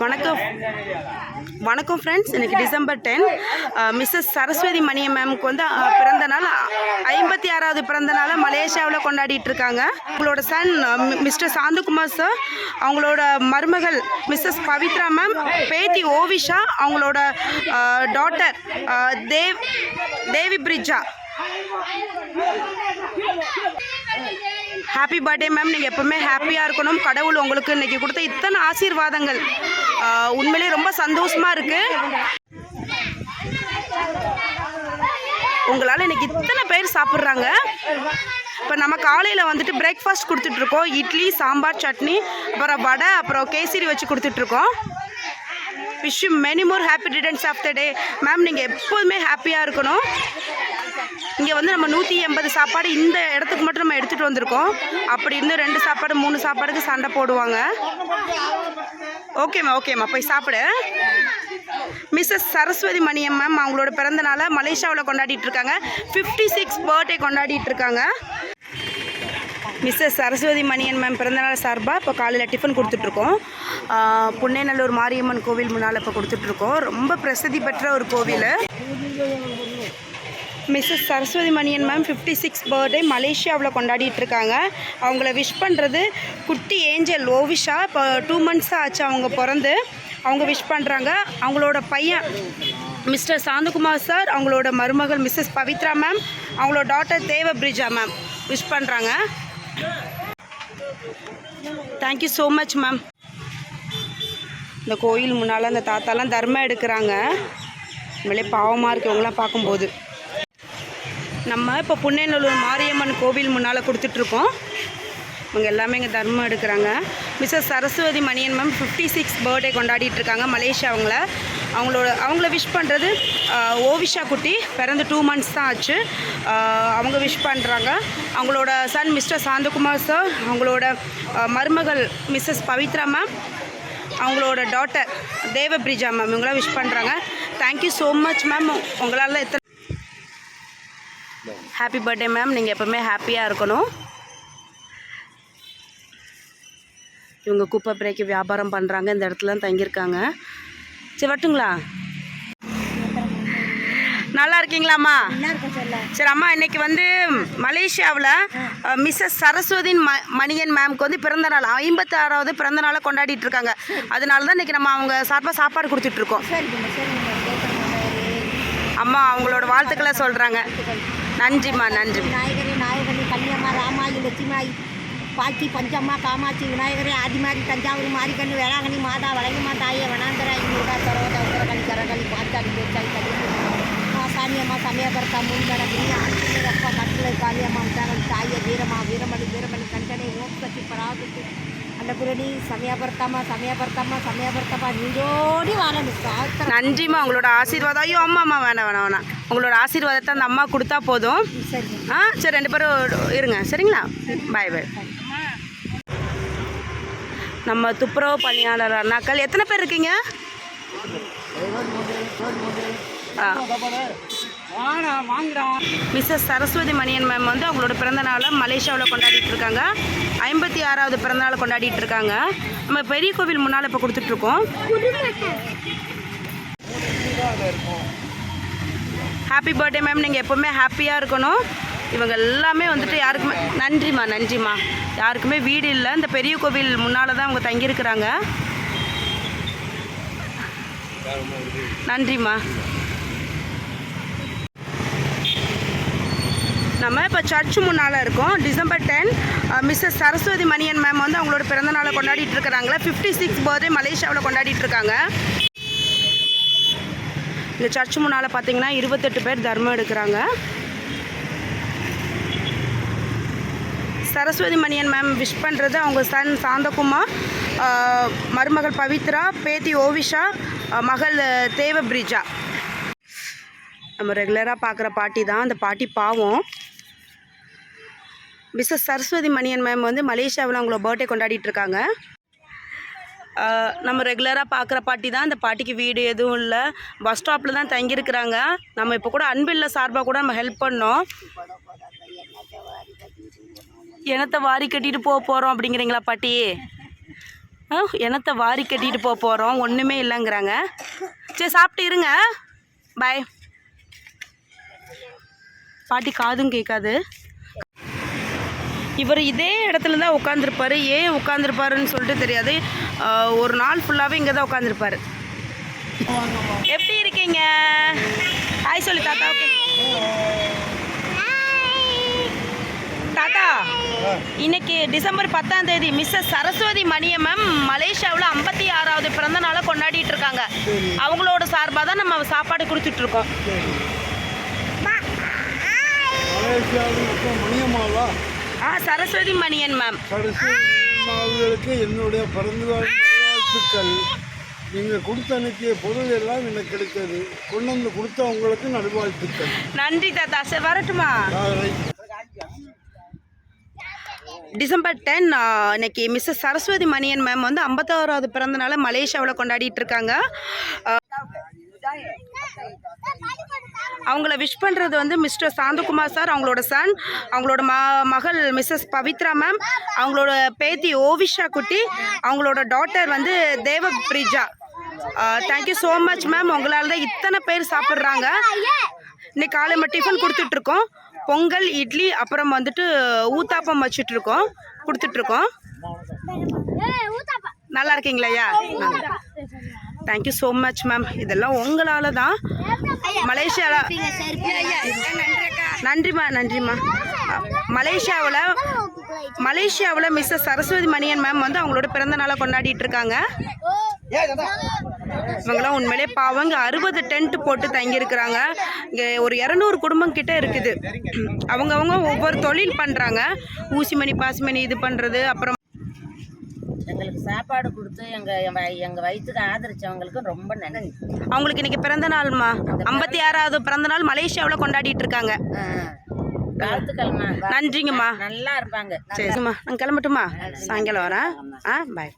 வணக்கம். வணக்கம் ஃப்ரெண்ட்ஸ் இன்றைக்கி டிசம்பர் டென் மிஸ்ஸஸ் சரஸ்வதி மணிய மேமுக்கு வந்து பிறந்த நாள். ஐம்பத்தி ஆறாவது பிறந்த நாளை மலேசியாவில் கொண்டாடிட்டு இருக்காங்க. அவங்களோட சன் மிஸ்டர் சாந்தகுமார் சார் அவங்களோட மருமகள் மிஸ்ஸஸ் பவித்ரா மேம் பேத்தி ஓவிஷா அவங்களோட daughter Dev Devi Brija happy birthday ma'am நீங்கள் எப்பவுமே ஹாப்பியாக இருக்கணும். கடவுள் உங்களுக்கு இன்னைக்கு கொடுத்த இத்தனை ஆசீர்வாதங்கள். உண்மையிலேயே ரொம்ப சந்தோஷமாக இருக்குது உங்களால் இன்றைக்கி இத்தனை பேர் சாப்பிட்றாங்க. இப்போ நம்ம காலையில் வந்துட்டு பிரேக்ஃபாஸ்ட் கொடுத்துட்ருக்கோம். இட்லி சாம்பார் சட்னி அப்புறம் வடை அப்புறம் கேசரி வச்சு கொடுத்துட்ருக்கோம். Wish you many more happy returns of the day ma'am நீங்கள் எப்போதுமே ஹாப்பியாக இருக்கணும். இங்கே வந்து நம்ம நூற்றி எண்பது சாப்பாடு இந்த இடத்துக்கு மட்டும் நம்ம எடுத்துகிட்டு வந்திருக்கோம். அப்படி இருந்து ரெண்டு சாப்பாடு மூணு சாப்பாடுக்கு சண்டை போடுவாங்க. ஓகேம்மா ஓகேம்மா போய் சாப்பிடு. மிஸ்ஸஸ் சரஸ்வதி மணியம் மேம் அவங்களோட பிறந்த நாளை மலேசியாவில் கொண்டாடிட்டு இருக்காங்க. ஃபிஃப்டி சிக்ஸ் பர்த்டே கொண்டாடிட்டு இருக்காங்க. மிஸ்ஸஸ் சரஸ்வதி மணியன் மேம் பிறந்தநாள் சார்பாக இப்போ காலையில் டிஃபன் கொடுத்துட்ருக்கோம் புன்னேநல்லூர் மாரியம்மன் கோவில் முன்னால் இப்போ கொடுத்துட்ருக்கோம் ரொம்ப பிரசித்தி பெற்ற ஒரு கோவில். Mrs Saraswathi Maniyan ma'am fifty six birthday மலேசியாவில் கொண்டாடிட்டு இருக்காங்க அவங்கள விஷ் பண்ணுறது குட்டி ஏஞ்சல் ஓவிஷா இப்போ டூ மந்த்ஸாக ஆச்சு அவங்க பிறந்து. அவங்க விஷ் பண்ணுறாங்க அவங்களோட பையன் மிஸ்டர் சாந்தகுமார் சார் அவங்களோட மருமகள் மிஸ்ஸஸ் பவித்ரா மேம் அவங்களோட daughter Deva Brija ma'am wish பண்ணுறாங்க thank you so much ma'am இந்த கோயில் முன்னால் அந்த தாத்தாலாம் தர்மம் எடுக்கிறாங்க. உண்மையிலே பாவமாக இருக்கவங்களாம் பார்க்கும்போது. நம்ம இப்போ புன்னேநல்லூர் மாரியம்மன் கோவில் முன்னால் கொடுத்துட்ருக்கோம். இவங்க எல்லாமே இங்கே தர்மம் எடுக்கிறாங்க. Mrs Saraswathi Maniyan ma'am fifty six birthday கொண்டாடிட்டு இருக்காங்க மலேசியா அவங்கள. அவங்களோட அவங்கள விஷ் பண்ணுறது ஓவிஷா குட்டி. பிறந்து டூ மந்த்ஸ் தான் ஆச்சு. அவங்க விஷ் பண்ணுறாங்க அவங்களோட சன் மிஸ்டர் சாந்தகுமார் சார் அவங்களோட மருமகள் மிஸ்ஸஸ் பவித்ரா மேம் அவங்களோட டாட்டர் தேவபிரிஜா மேம் இவங்களாம் விஷ் பண்ணுறாங்க thank you so much ma'am உங்களால் எத்தனை ஹாப்பி பர்த்டே மேம் நீங்கள் எப்போவுமே ஹாப்பியாக இருக்கணும். இவங்க குப்பை பிரேக்கு வியாபாரம் பண்ணுறாங்க இந்த இடத்துல தான் தங்கியிருக்காங்க. சரி வரட்டுங்களா? நல்லா இருக்கீங்களாம்மா? சரி அம்மா இன்னைக்கு வந்து மலேசியாவில் மிஸ்ஸஸ் சரஸ்வதின் ம மணியன் மேம்க்கு வந்து பிறந்த நாள். ஐம்பத்தி ஆறாவது பிறந்த நாளை கொண்டாடிட்டு இருக்காங்க. அதனால தான் இன்னைக்கு நம்ம அவங்க சார்பாக சாப்பாடு கொடுத்துட்ருக்கோம் அம்மா அவங்களோட வாழ்த்துக்களை சொல்கிறாங்க நன்றிம்மா நன்றி விநாயகரே நாயகனே கன்னியம்மா ராமாயி லட்சுமாயி பாட்டி பஞ்சம்மா காமாட்சி விநாயகரே ஆதிமாரி தஞ்சாவூர் மாரிக்கண்ணு வேளாங்கண்ணி மாதா வழங்கம்மா தாயே வனாந்தராயி முருகா சரோதா உத்தரகணி கரகணி பாத்தாடி பேச்சாய் கல்வி சாமியம்மா சமயபர்த்தா முன்கடகிரி கிரியா அப்பா கட்டளை காளியம்மா உத்தாரணி தாயே வீரமா வீரம் அந்த குரணி சமயபர்த்தாமா சமயபர்த்தாமா சமயபர்த்தமா நீரோடி வாழணும் சாத்திரம் நன்றிம்மா உங்களோட ஆசீர்வாதம் ஐயோ அம்மா அம்மா வேணாம் வேணாம் வேணாம் உங்களோட ஆசீர்வாதத்தை அந்த அம்மா கொடுத்தா போதும் சரி ஆ சரி ரெண்டு பேரும் இருங்க சரிங்களா பாய் பாய் நம்ம துப்புரவு பணியாளர் அண்ணாக்கள் எத்தனை பேர் இருக்கீங்க ஆ மிஸ்ஸஸ் சரஸ்வதி மணியன் மேம் வந்து அவங்களோட பிறந்த நாளை மலேசியாவில் கொண்டாடிட்டு இருக்காங்க. ஐம்பத்தி ஆறாவது பிறந்த நாளை கொண்டாடிட்டு இருக்காங்க. நம்ம பெரிய கோவில் முன்னால் இப்போ கொடுத்துட்ருக்கோம். ஹாப்பி பர்த்டே மேம் நீங்கள் எப்போவுமே ஹாப்பியாக இருக்கணும். இவங்க எல்லாமே வந்துட்டு யாருக்குமே நன்றிம்மா நன்றிம்மா. யாருக்குமே வீடு இல்லை. இந்த பெரிய கோவில் முன்னால் தான் அவங்க தங்கியிருக்கிறாங்க. நன்றிம்மா. நம்ம இப்போ சர்ச் முன்னால் இருக்கோம். December ten Mrs Saraswathi Maniyan ma'am வந்து அவங்களோட பிறந்த நாளை கொண்டாடிட்டு இருக்கிறாங்களா. ஃபிஃப்டி சிக்ஸ் பர்த்டே மலேசியாவில் கொண்டாடிட்டு இருக்காங்க. இந்த சர்ச் முன்னால் பார்த்தீங்கன்னா இருபத்தெட்டு பேர் தர்மம் எடுக்கிறாங்க. சரஸ்வதி மணியன் மேம் விஷ் பண்ணுறது அவங்க சன் சாந்தகுமார் மருமகள் பவித்ரா பேத்தி ஓவிஷா மகள் தேவ பிரிஜா நம்ம ரெகுலராக பார்க்குற பாட்டி தான் அந்த பாட்டி பாவம். மிஸ்ஸஸ் சரஸ்வதி மணியன் மேம் வந்து மலேசியாவில் அவங்கள பர்த்டே கொண்டாடிட்டு இருக்காங்க. நம்ம ரெகுலராக பார்க்குற பாட்டி தான். இந்த பாட்டிக்கு வீடு எதுவும் இல்லை. பஸ் ஸ்டாப்பில் தான் தங்கியிருக்கிறாங்க. நம்ம இப்போ கூட அன்பில்ல சார்பாக கூட நம்ம ஹெல்ப் பண்ணோம். எனத்தை வாரி கட்டிட்டு போக போகிறோம் அப்படிங்கிறீங்களா பாட்டி? ஆ வாரி கட்டிட்டு போக போகிறோம் ஒன்றுமே இல்லைங்கிறாங்க. சரி சாப்பிட்டு இருங்க. பாய் பாட்டி காதும் கேட்காது. இவர் இதே இடத்துல தான் உட்காந்துருப்பாரு ஏன் உட்காந்துருப்பாருன்னு சொல்லிட்டு தெரியாது. ஒரு நாள் ஃபுல்லாகவே இங்கே தான் உட்காந்துருப்பாரு எப்படி இருக்கீங்க? ஹாய் சொல்லி தாத்தா. ஓகே தாத்தா இன்னைக்கு டிசம்பர் பத்தாம் தேதி மிஸ்ஸஸ் சரஸ்வதி மணியம் மேம் மலேசியாவில் ஐம்பத்தி ஆறாவது பிறந்த நாளை கொண்டாடிட்டு இருக்காங்க. அவங்களோட சார்பாக தான் நம்ம சாப்பாடு கொடுத்துட்டு இருக்கோம். மலேசியாவில் மணியம்மாவா? ஆ சரஸ்வதி மணியன் மேம் மாவுகளுக்கு என்னுடைய பிறந்தநாள் வாழ்த்துக்கள். நீங்கள் கொடுத்து அனுப்பிய பொருள் எல்லாம் எனக்கு கிடைத்தது கொண்டு வந்து கொடுத்த உங்களுக்கு நல்வாழ்த்துக்கள். நன்றி தாத்தா. சரி வரட்டுமா. டிசம்பர் டென் இன்னைக்கு மிஸ்ஸஸ் சரஸ்வதி மணியன் மேம் வந்து ஐம்பத்தாறாவது பிறந்த நாளை மலேசியாவில் கொண்டாடிட்டு இருக்காங்க. அவங்கள விஷ் பண்ணுறது வந்து மிஸ்டர் சாந்தகுமார் சார் அவங்களோட சன் அவங்களோட ம மகள் மிஸ்ஸஸ் பவித்ரா மேம் அவங்களோட பேத்தி ஓவிஷா குட்டி அவங்களோட டாட்டர் வந்து Deva Brija thank you so much ma'am உங்களால் தான் இத்தனை பேர் சாப்பிட்றாங்க. இன்னைக்கு காலை மட்டும் டிஃபன் கொடுத்துட்ருக்கோம் பொங்கல் இட்லி அப்புறம் வந்துட்டு ஊத்தாப்பம் வச்சுட்ருக்கோம் கொடுத்துட்ருக்கோம் நல்லா இருக்கீங்களா தேங்க்யூ ஸோ மச் மேம் இதெல்லாம் உங்களால் தான் மலேசியாவில் நன்றிம்மா நன்றிம்மா. மலேசியாவில் மலேசியாவில் மிஸ்ஸஸ் சரஸ்வதி மணியன் மேம் வந்து அவங்களோட பிறந்த நாளை கொண்டாடிட்டு இருக்காங்க. இவங்களாம் உண்மையிலே பாவம் இங்கே அறுபது டென்ட் போட்டு தங்கியிருக்கிறாங்க. இங்கே ஒரு இரநூறு குடும்பம் கிட்ட இருக்குது. அவங்கவங்க ஒவ்வொரு தொழில் பண்ணுறாங்க ஊசிமணி பாசிமணி இது பண்ணுறது அப்புறம் எங்களுக்கு சாப்பாடு கொடுத்து எங்கள் எங்கள் வயிற்றுக்கு ஆதரிச்சவங்களுக்கு ரொம்ப நன்றி. அவங்களுக்கு இன்னைக்கு பிறந்த நாள்மா. ஐம்பத்தி ஆறாவது பிறந்த நாள் மலேசியாவில் கொண்டாடிட்டு இருக்காங்க. வாழ்த்துக்கள்மா. நன்றிங்கம்மா. நல்லா இருப்பாங்க. சரிம்மா. நான் கிளம்பட்டுமா? சாயங்காலம் வரேன். ஆ பாய்.